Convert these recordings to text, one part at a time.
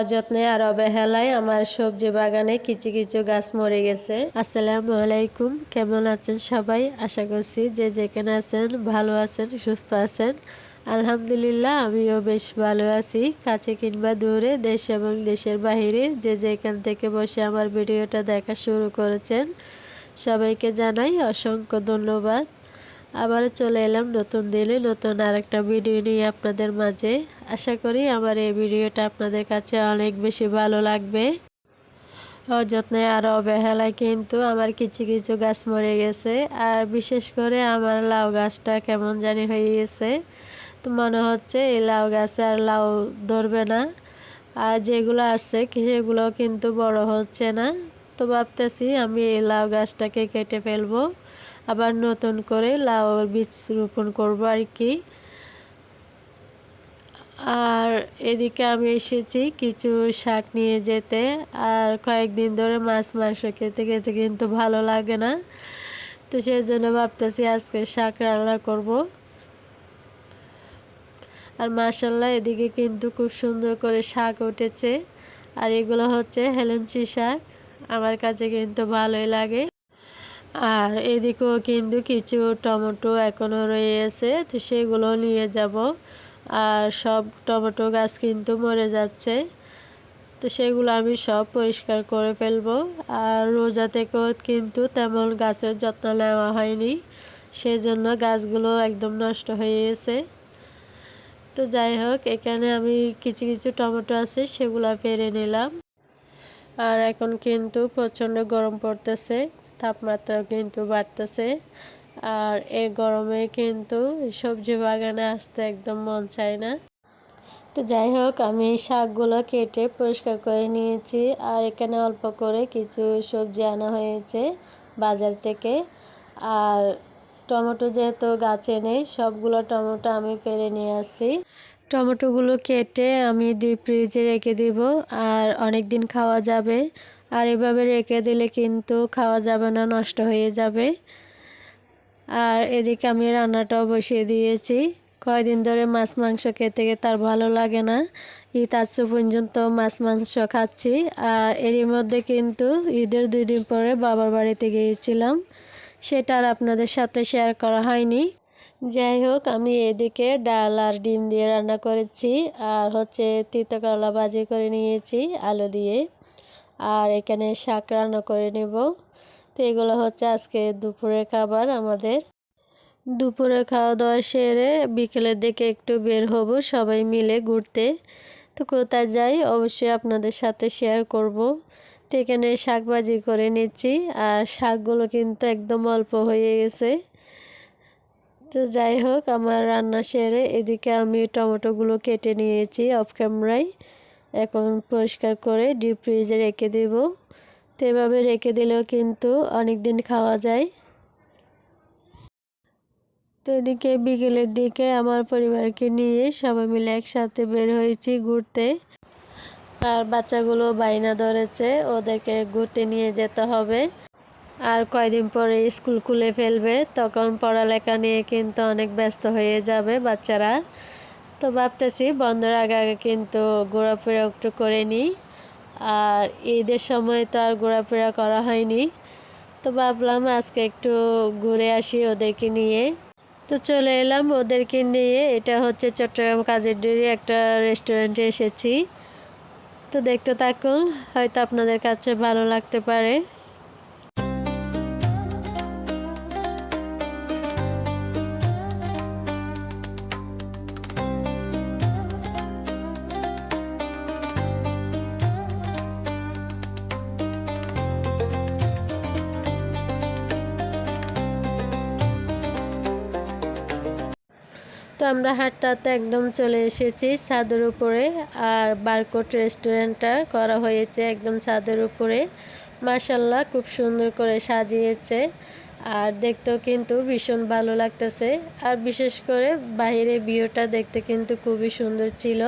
অযত্নে আর অবহেলায় আমার সবজি বাগানে কিছু কিছু গাছ মরে গেছে। আসসালামু আলাইকুম, কেমন আছেন সবাই? আশা করছি যে যেখানে আছেন ভালো আছেন, সুস্থ আছেন। আলহামদুলিল্লাহ, আমিও বেশ ভালো আছি। কাছে কিংবা দূরে, দেশ এবং দেশের বাহিরে যে যেখান থেকে বসে আমার ভিডিওটা দেখা শুরু করেছেন, সবাইকে জানাই অসংখ্য ধন্যবাদ। আবারও চলে এলাম নতুন দিনে, নতুন আরেকটা ভিডিও নিয়ে আপনাদের মাঝে। আশা করি আমার এই ভিডিওটা আপনাদের কাছে অনেক বেশি ভালো লাগবে। অযত্নে আর অবহেলায় কিন্তু আমার কিছু কিছু গাছ মরে গেছে, আর বিশেষ করে আমার লাউ গাছটা কেমন জানি হয়ে গেছে। তো মনে হচ্ছে এই লাউ গাছে আর লাউ ধরবে না, আর যেগুলো আসছে সেগুলো কিন্তু বড় হচ্ছে না। তো ভাবতেছি আমি এই লাউ গাছটাকে কেটে ফেলব। আবার নতুন করে লাউ বীজ রোপণ করব আর কি। আর এদিকে আমি এসেছি কিছু শাক নিয়ে যেতে। আর কয়েকদিন ধরে মাছ, মাংস খেতে খেতে কিন্তু ভালো লাগে না। তো সেই জন্য ভাবতেছি আজকে শাক রান্না করব। আর মাসাল্লাহ এদিকে কিন্তু খুব সুন্দর করে শাক উঠেছে। আর এগুলো হচ্ছে হেলেঞ্চি শাক। আমার কাছে কিন্তু ভালোই লাগে। আর এদিকেও কিন্তু কিছু টমেটো এখনও রয়েছে, তো সেগুলো নিয়ে যাব। আর সব টমেটো গাছ কিন্তু মরে যাচ্ছে, তো সেগুলো আমি সব পরিষ্কার করে ফেলব। আর রোজা থেকেও কিন্তু তেমন গাছের যত্ন নেওয়া হয়নি সেই জন্য গাছগুলো একদম নষ্ট হয়ে গেছে। তো যাই হোক, এখানে আমি কিছু কিছু টমেটো আছে, সেগুলো পেরে নিলাম। আর এখন কিন্তু প্রচণ্ড গরম পড়তেছে। তাপমাত্রাও কিন্তু বাড়তেছে। আর এই গরমে কিন্তু সবজি বাগানে আসতে একদম মন চায় না। তো যাই হোক, আমি শাকগুলো কেটে পরিষ্কার করে নিয়েছি। আর এখানে অল্প করে কিছু সবজি আনা হয়েছে বাজার থেকে। আর টমেটো যেহেতু গাছে নেই, সবগুলো টমেটো আমি পেরে নিয়ে আসছি। টমেটোগুলো কেটে আমি ডিপ ফ্রিজে রেখে দিব। আর অনেক দিন খাওয়া যাবে। আর এভাবে রেখে দিলে কিন্তু খাওয়া যাবে না, নষ্ট হয়ে যাবে। আর এদিকে আমি রান্নাটাও বসিয়ে দিয়েছি। কয়দিন ধরে মাছ, মাংস খেতে তার ভালো লাগে না। ঈদ আসছে পর্যন্ত মাছ, মাংস খাচ্ছি। আর এরই মধ্যে কিন্তু ঈদের দুই দিন পরে বাবার বাড়িতে গিয়েছিলাম। সেটা আর আপনাদের সাথে শেয়ার করা হয়নি। যাই হোক, আমি এদিকে ডাল আর ডিম দিয়ে রান্না করেছি। আর হচ্ছে তিতো করলা ভাজি করে নিয়েছি, আলু দিয়ে। আর এখানে শাক রান্না করে নেব। তো এগুলো হচ্ছে আজকে দুপুরের খাবার আমাদের। দুপুরে খাওয়া দাওয়া সেরে বিকেলের দিকে একটু বের হব, সবাই মিলে ঘুরতে। তো কোথায় যাই অবশ্যই আপনাদের সাথে শেয়ার করব। তো এখানে শাক ভাজি করে নিচ্ছি আর শাকগুলো কিন্তু একদম অল্প হয়ে গেছে। তো যাই হোক, আমার রান্না সেরে এদিকে আমি টমেটোগুলো কেটে নিয়েছি অফ ক্যামেরায় এখন পরিষ্কার করে ডিপ ফ্রিজে রেখে দেব। তো এভাবে রেখে দিলেও কিন্তু অনেক দিন খাওয়া যায়। তো এদিকে বিকেলের দিকে আমার পরিবারকে নিয়ে সবাই মিলে একসাথে বের হয়েছি ঘুরতে। আর বাচ্চাগুলো বাইনা ধরেছে, ওদেরকে ঘুরতে নিয়ে যেতে হবে। আর কয়দিন পরে স্কুল খুলে ফেলবে, তখন পড়ালেখা নিয়ে কিন্তু অনেক ব্যস্ত হয়ে যাবে বাচ্চারা। তো ভাবতেছি বন্ধের আগে আগে কিন্তু ঘোরাফেরা একটু করে নিই। আর ঈদের সময় তো আর ঘোরাফেরা করা হয়নি। তো ভাবলাম আজকে একটু ঘুরে আসি ওদেরকে নিয়ে। তো চলে এলাম ওদেরকে নিয়ে। এটা হচ্ছে চট্টগ্রাম কাজের ডেরি একটা রেস্টুরেন্টে এসেছি। তো দেখতে থাকুন, হয়তো আপনাদের কাছে ভালো লাগতে পারে। তো আমরা হাঁটতে একদম চলে এসেছি ছাদের উপরে আর বারকোট রেস্টুরেন্টটা করা হয়েছে একদম ছাদের উপরে। মাসাল্লাহ খুব সুন্দর করে সাজিয়েছে আর দেখতেও কিন্তু ভীষণ ভালো লাগতেছে। আর বিশেষ করে বাইরে ভিউটা দেখতে কিন্তু খুবই সুন্দর ছিল।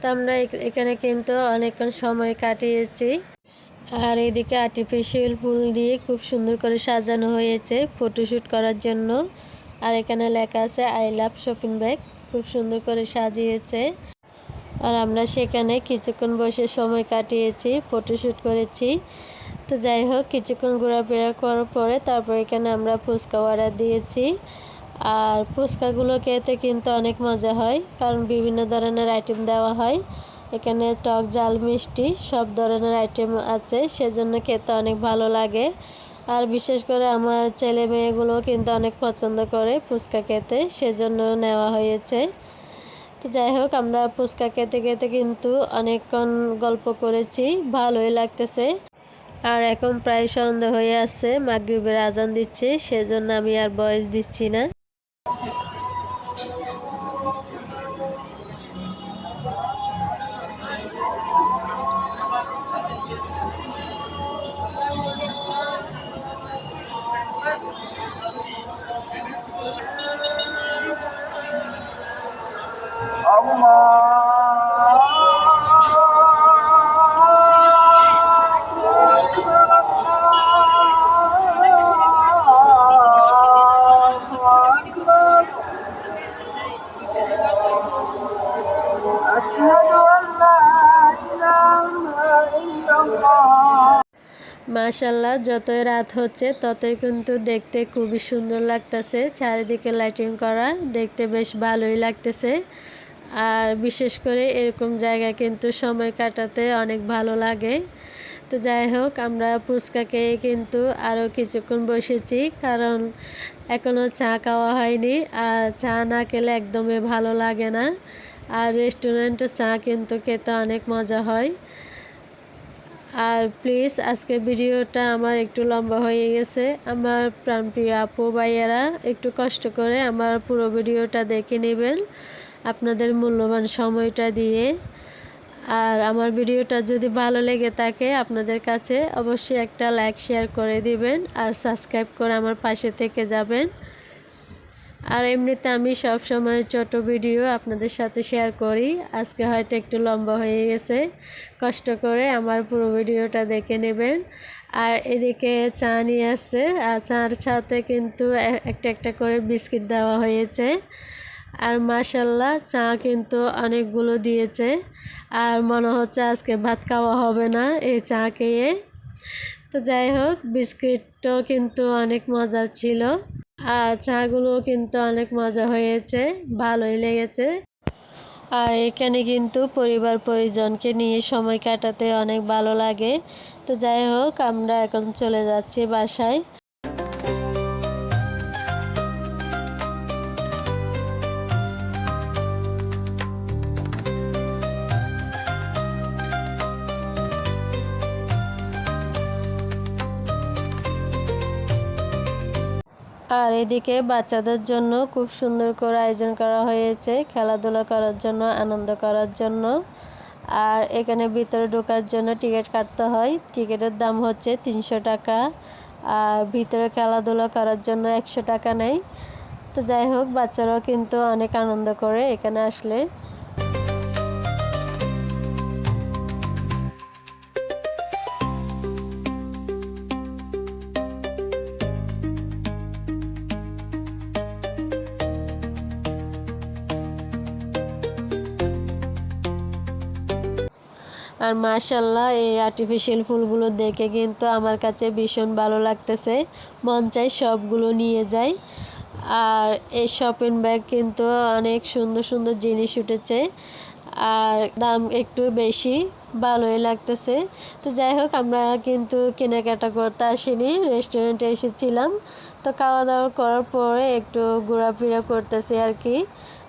তো আমরা এখানে কিন্তু অনেকক্ষণ সময় কাটিয়েছি। আর এদিকে আর্টিফিশিয়াল ফুল দিয়ে খুব সুন্দর করে সাজানো হয়েছে ফটোশ্যুট করার জন্য। আর এখানে লেখা আছে আই লাভ শপিং ব্যাগ খুব সুন্দর করে সাজিয়েছে। আর আমরা সেখানে কিছুক্ষণ বসে সময় কাটিয়েছি ফটোশ্যুট করেছি। তো যাই হোক, কিছুক্ষণ ঘোরাফেরা করার পরে তারপর এখানে আমরা ফুচকা অর্ডার দিয়েছি। আর ফুচকাগুলো খেতে কিন্তু অনেক মজা হয়, কারণ বিভিন্ন ধরনের আইটেম দেওয়া হয়। এখানে টক জাল মিষ্টি সব ধরনের আইটেম আছে, সেজন্য খেতে অনেক ভালো লাগে। আর বিশেষ করে আমার ছেলে মেয়েগুলো কিন্তু অনেক পছন্দ করে ফুচকা খেতে, সেজন্য নেওয়া হয়েছে। তো যাই হোক, আমরা ফুচকা খেতে খেতে কিন্তু অনেকক্ষণ গল্প করেছি, ভালোই লাগতেছে। আর এখন প্রায় সন্ধ্যা হয়ে আসছে মাগরীবের আজান দিচ্ছে, সেজন্য আমি আর বয়স দিচ্ছি না। মাশাল্লাহ যতই রাত হচ্ছে, ততই কিন্তু দেখতে খুবই সুন্দর লাগতেছে। চারিদিকে লাইটিং করা, দেখতে বেশ ভালোই লাগতেছে। আর বিশেষ করে এরকম জায়গা কিন্তু সময় কাটাতে অনেক ভালো লাগে। তো যাই হোক, আমরা খেয়ে কিন্তু আরও কিছুক্ষণ বসেছি, কারণ এখনও চা খাওয়া হয়নি। আর চা না খেলে একদমই ভালো লাগে না। আর রেস্টুরেন্টে চা কিন্তু খেতে অনেক মজা হয়। আর প্লিজ, আজকে ভিডিওটা আমার একটু লম্বা হয়ে গেছে। আমার প্রাণপ্রিয় আপু, ভাইয়েরা, একটু কষ্ট করে আমার পুরো ভিডিওটা দেখে নেবেন, আপনাদের মূল্যবান সময়টা দিয়ে। আর আমার ভিডিওটা যদি ভালো লেগে থাকে আপনাদের কাছে, অবশ্যই একটা লাইক, শেয়ার করে দিবেন আর সাবস্ক্রাইব করে আমার পাশে থেকে যাবেন। আর এমনিতে আমি সব সময় ছোট ভিডিও আপনাদের সাথে শেয়ার করি। আজকে হয়তো একটু লম্বা হয়ে গেছে। কষ্ট করে আমার পুরো ভিডিওটা দেখে নেবেন। আর এদিকে চা নিয়ে আসছে আর চার সাথে কিন্তু একটা একটা করে বিস্কিট দেওয়া হয়েছে। আর মাসাল্লাহ চা কিন্তু অনেকগুলো দিয়েছে। আর মনে হচ্ছে আজকে ভাত খাওয়া হবে না এই চা খেয়ে। তো যাই হোক, বিস্কিটও কিন্তু অনেক মজার ছিল। আর চাগুলো কিন্তু অনেক মজা হয়েছে, ভালোই লেগেছে। আর এখানে কিন্তু পরিবার পরিজনকে নিয়ে সময় কাটাতে অনেক ভালো লাগে। তো যাই হোক, আমরা এখন চলে যাচ্ছি বাসায়। আর এদিকে বাচ্চাদের জন্য খুব সুন্দর করে আয়োজন করা হয়েছে, খেলাধুলা করার জন্য, আনন্দ করার জন্য। আর এখানে ভিতরে ঢোকার জন্য টিকিট কাটতে হয়। টিকিটের দাম হচ্ছে তিনশো টাকা। আর ভিতরে খেলাধুলা করার জন্য একশো টাকা নেয় তো যাই হোক, বাচ্চারাও কিন্তু অনেক আনন্দ করে এখানে আসলে। আর মাশাল্লাহ এই আর্টিফিশিয়াল ফুলগুলো দেখে কিন্তু আমার কাছে ভীষণ ভালো লাগতেছে। মন চাই সবগুলো নিয়ে যাই। আর এই শপিং ব্যাগ কিন্তু অনেক সুন্দর সুন্দর জিনিস উঠেছে। আর দাম একটু বেশি, ভালোই লাগতেছে। তো যাই হোক, আমরা কিন্তু কেনাকাটা করতে আসিনি রেস্টুরেন্টে এসেছিলাম। তো খাওয়া দাওয়া করার পরে একটু ঘোরাফেরা করতেছি আর কি।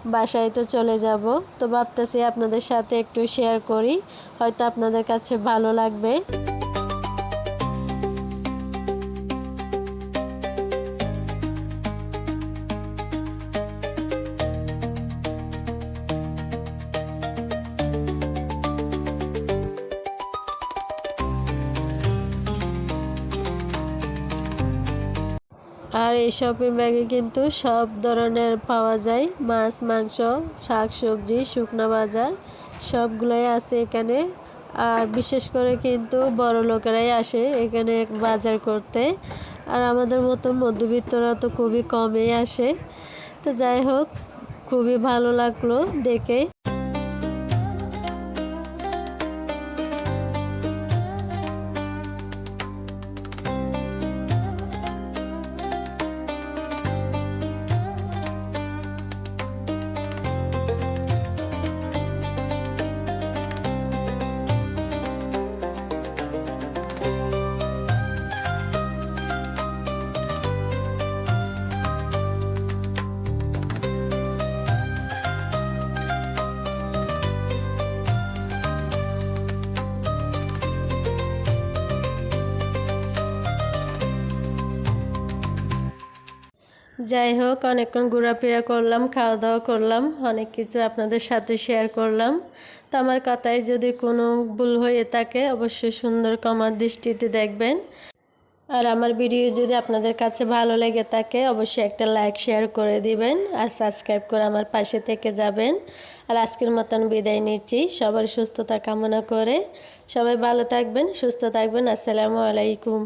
বাসায় তো চলে যাব। তো ভাবতেছি আপনাদের সাথে একটু শেয়ার করি। হয়তো আপনাদের কাছে ভালো লাগবে। আর এই শপিং ব্যাগে কিন্তু সব ধরনের পাওয়া যায়। মাছ, মাংস শাক সবজি শুকনো বাজার, সবগুলোই আছে এখানে। আর বিশেষ করে কিন্তু বড় লোকেরাই আসে এখানে বাজার করতে। আর আমাদের মতো মধ্যবিত্তরা তো খুবই কমই আসে। তো যাই হোক, খুবই ভালো লাগল দেখে। যাই হোক অনেকক্ষণ ঘোরাফেরা করলাম খাওয়া দাওয়া করলাম, অনেক কিছু আপনাদের সাথে শেয়ার করলাম। তো আমার কথায় যদি কোনো ভুল হয়ে থাকে, অবশ্যই সুন্দর কমার দৃষ্টিতে দেখবেন। আর আমার ভিডিও যদি আপনাদের কাছে ভালো লেগে থাকে, অবশ্যই একটা লাইক শেয়ার করে দিবেন আর সাবস্ক্রাইব করে আমার পাশে থেকে যাবেন। আর আজকের মতন বিদায় নিচ্ছি। সবার সুস্থতা কামনা করে। সবাই ভালো থাকবেন, সুস্থ থাকবেন। আসসালামু আলাইকুম।